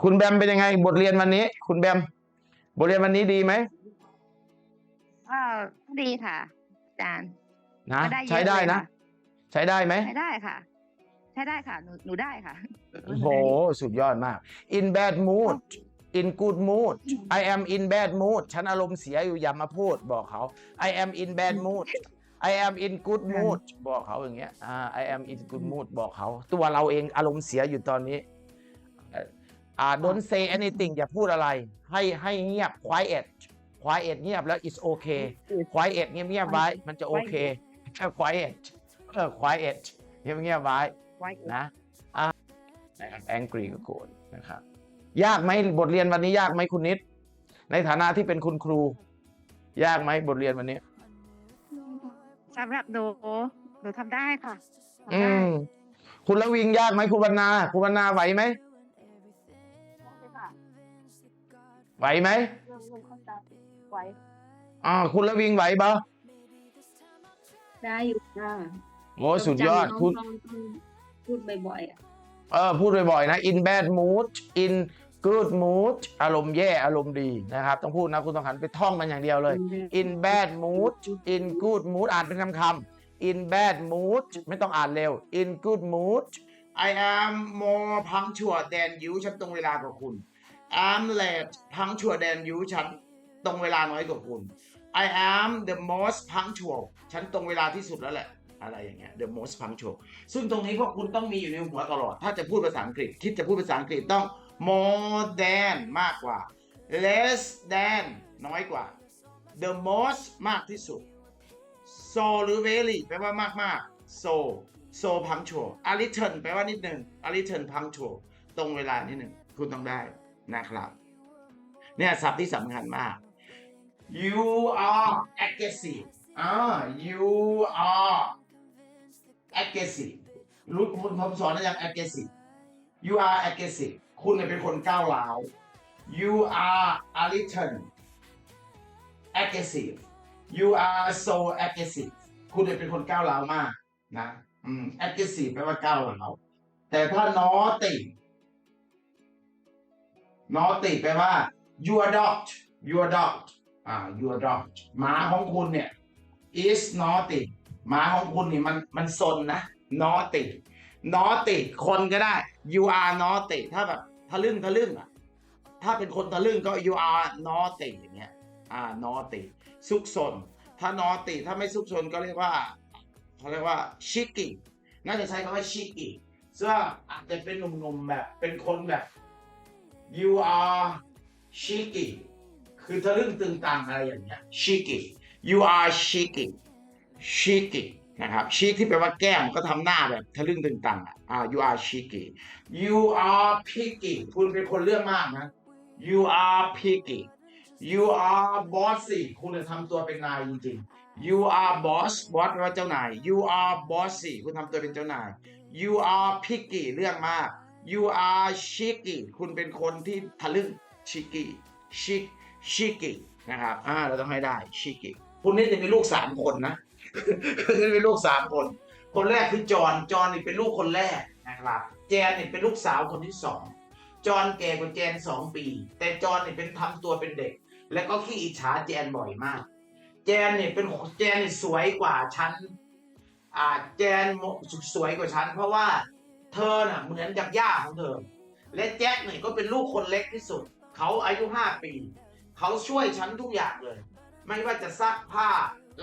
คุณแบมเป็นยังไง บทเรียนวันนี้ คุณแบม บทเรียนวันนี้ดีไหมก็ดีค่ะอาจารย์นะก็ได้เยอะใช้ได้นะเลยค่ะใช้ได้ไหมใช้ได้ค่ะ ใช้ได้ค่ะ หนูหนูได้ค่ะ โอ้โหสุดยอดมาก in bad mood in good mood I am in bad mood ฉันอารมณ์เสียอยู่อย่ามาพูดบอกเขา I am in bad mood I am in good mood บอกเขาอย่างเงี้ยอ่า I am in good mood บอกเขา ตัวเราเองอารมณ์เสียอยู่ตอนนี้ อ่า don't say anything อย่าพูดอะไร ให้ให้เงียบ quiet quiet เงียบแล้ว it's okay quiet เงียบเงียบๆไว้ มันจะโอเค quiet เออ quiet เงียบเงียบๆไว้ไว้นะอะนะครับ angry ก็โกรธนะครับ ยากไหมบทเรียนวันนี้ยากไหมคุณนิด ในฐานะที่เป็นคุณครู ยากไหมบทเรียนวันนี้สำหรับหนูหนูทำได้ค่ะทำอืได้มคุณละวิงยากไหมคุณวรรณาคุณวรรณาไหวไหม ไหวไหมเรื่องเรื่องเข้าใจไว้อ่าคุณละวิงไหวปะได้อยู่ค่ะโอ้สุดยอดต้คุองณจำต้องต้องพูดบ่อยๆอะเออพูดบ่อยๆนะ in bad mood in good mood อารมณ์แย่อารมณ์ดีนะครับ ต้องพูดนะคุณต้องหันไปท่องมันอย่างเดียวเลย in bad mood in good mood อ่านเป็นคำคำๆ in bad mood ไม่ต้องอ่านเร็ว in good mood I am more punctual than you ฉันตรงเวลากว่าคุณ I'm late punctual than you ฉันตรงเวลาน้อยกว่าคุณ I am the most punctual ฉันตรงเวลาที่สุดแล้วแหละ อะไรอย่างเงี้ย the most punctual ซึ่งตรงนี้พวกคุณต้องมีอยู่ในหัวตลอด ถ้าจะพูดภาษาอังกฤษ คิดจะพูดภาษาอังกฤษต้อง more than มากกว่า less than น้อยกว่า the most มากที่สุด so หรือ very แปลว่ามากมาก so so punctual a little แปลว่านิดหนึ่ง a little punctual ตรงเวลานิดหนึ่ง คุณต้องได้ นะครับ เนี่ยศัพท์ที่สำคัญมาก you are aggressive อ่า you are aggressive รู้คุณผมสอนนะยัง aggressive you are aggressive คุณเนี่ยเป็นคนก้าวร้าว you are a little aggressive you are so aggressive คุณเนี่ยเป็นคนก้าวร้าวมากนะ อืม aggressive แปลว่าก้าวร้าว แต่ถ้า naughty naughty แปลว่า your dog your dog อ่า your dog หมาของคุณเนี่ย is naughty หมาของคุณนี่มันมันซนนะ naughty naughty คนก็ได้ you are naughty ถ้าแบบทะลึ่งทะลึ่งอะถ้าเป็นคนทะลึ่งก็ you are naughty อย่างเงี้ยอ่า naughty ซุกซนถ้า naughty ถ้าไม่ซุกซนก็เรียกว่าเขาเรียกว่า cheeky น่าจะใช้คำว่า cheeky ซึ่งอาจจะเป็นหนุ่มๆแบบเป็นคนแบบ you are cheeky คือทะลึ่งตึงตังอะไรอย่างเงี้ย cheeky you are cheeky cheeky นะครับ cheek ที่แปลว่าแก้มก็ทำหน้าแบบทะลึ่งตึงตังอะอ่า you are cheeky you are picky คุณเป็นคนเรื่องมากนะ you are picky you are bossy คุณจะทำตัวเป็นนายจริงๆ you are boss boss แปลว่าเจ้านาย you are bossy คุณทำตัวเป็นเจ้านาย you are picky เรื่องมาก you are cheeky คุณเป็นคนที่ทะลึ่ง cheeky chic cheeky นะครับอ่าเราต้องให้ได้ cheeky คุณนี่จะมีลูกสามคนนะคือมีลูกสามคน คนแรกคือจอนจอนนี่เป็นลูกคนแรกนะครับ แจนนี่เป็นลูกสาวคนที่สองจอนแก่กว่าแจนสองปี แต่จอนนี่เป็นทำตัวเป็นเด็ก แล้วก็ขี้อิจฉาแจนบ่อยมาก แจนนี่เป็นแจนนี่สวยกว่าฉันอ่าแจนสวยกว่าฉันเพราะว่า เธอน่ะเหมือนกับย่าของเธอ และแจ็คนี่ก็เป็นลูกคนเล็กที่สุด เขาอายุห้าปี เขาช่วยฉันทุกอย่างเลย ไม่ว่าจะซักผ้า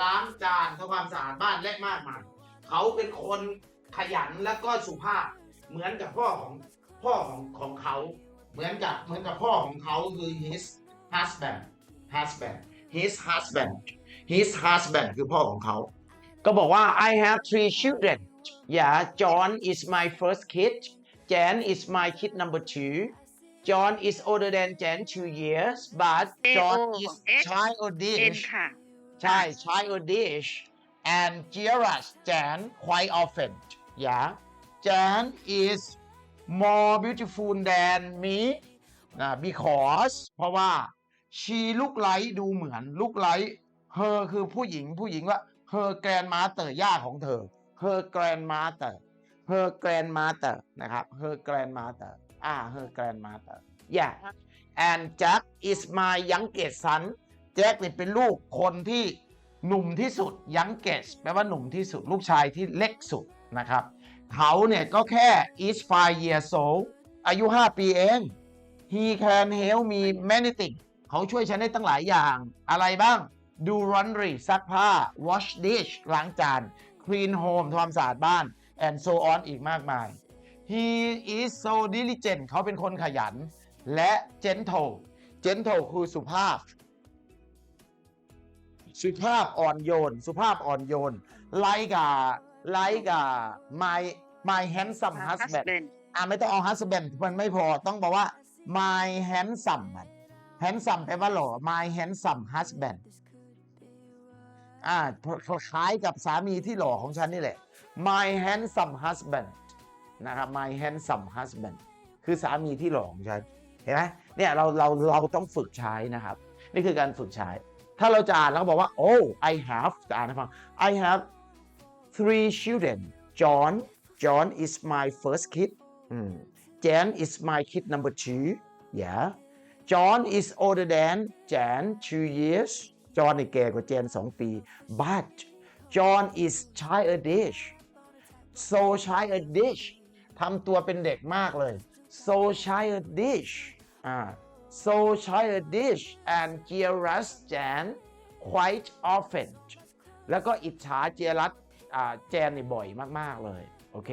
ล้างจานทำความสะอาดบ้านและมากมายเขาเป็นคนขยันและก็สุภาพ เหมือนกับพ่อของพ่อของของเขา เหมือนกับเหมือนกับพ่อของเขาคือ his husband husband his husband his husband คือพ่อของเขา ก็บอกว่า I have three children yeah John is my first kid Jan is my kid number two John is older than Jan two years but John is X เอ็น childish ค่ะใช่ childish and jealous Jan quite often yeah Jan is more beautiful than me นะ because เพราะว่า she look like ดูเหมือน look like her คือผู้หญิงผู้หญิงว่า her grandmother ย่าของเธอ her grandmother her grandmother นะครับ her grandmother อ่า her grandmother yeah and Jack is my youngest son แจ็คเนี่ยเป็นลูกคนที่หนุ่มที่สุด youngest แปลว่าหนุ่มที่สุด ลูกชายที่เล็กสุดนะครับ เขาเนี่ยก็แค่ is five years old อายุ 5 ปีเอง he can help me many things เขาช่วยฉันได้ตั้งหลายอย่าง อะไรบ้าง do laundry ซักผ้า wash dish ล้างจาน clean home ทำความสะอาดบ้าน and so on อีกมากมาย he is so diligent เขาเป็นคนขยัน และ gentle gentle คือสุภาพ สุภาพอ่อนโยน สุภาพอ่อนโยน like a like a my my handsome husband อะไม่ต้องเอา husband มันไม่พอต้องบอกว่า my handsome มัน handsome แปลว่าหล่อ my handsome husband อ่าคล้ายกับสามีที่หล่อของฉันนี่แหละ my handsome husband นะครับ my handsome husband คือสามีที่หล่อของฉัน เห็นไหมเนี่ยเราเราเราต้องฝึกใช้นะครับ นี่คือการฝึกใช้ ถ้าเราจะอ่านแล้วก็บอกว่า oh I have จะอ่านให้ฟัง I have three children John John is my first kid Jan is my kid number two yeah John is older than Jan two years John นี่แก่กว่า Jan สองปี but John is childish so childish ทำตัวเป็นเด็กมากเลย so childish อ่า so childish and jealous Jan quite often แล้วก็อิจฉาเจรัสอ่าแจนนี่บ่อยมาก ๆ เลย โอเค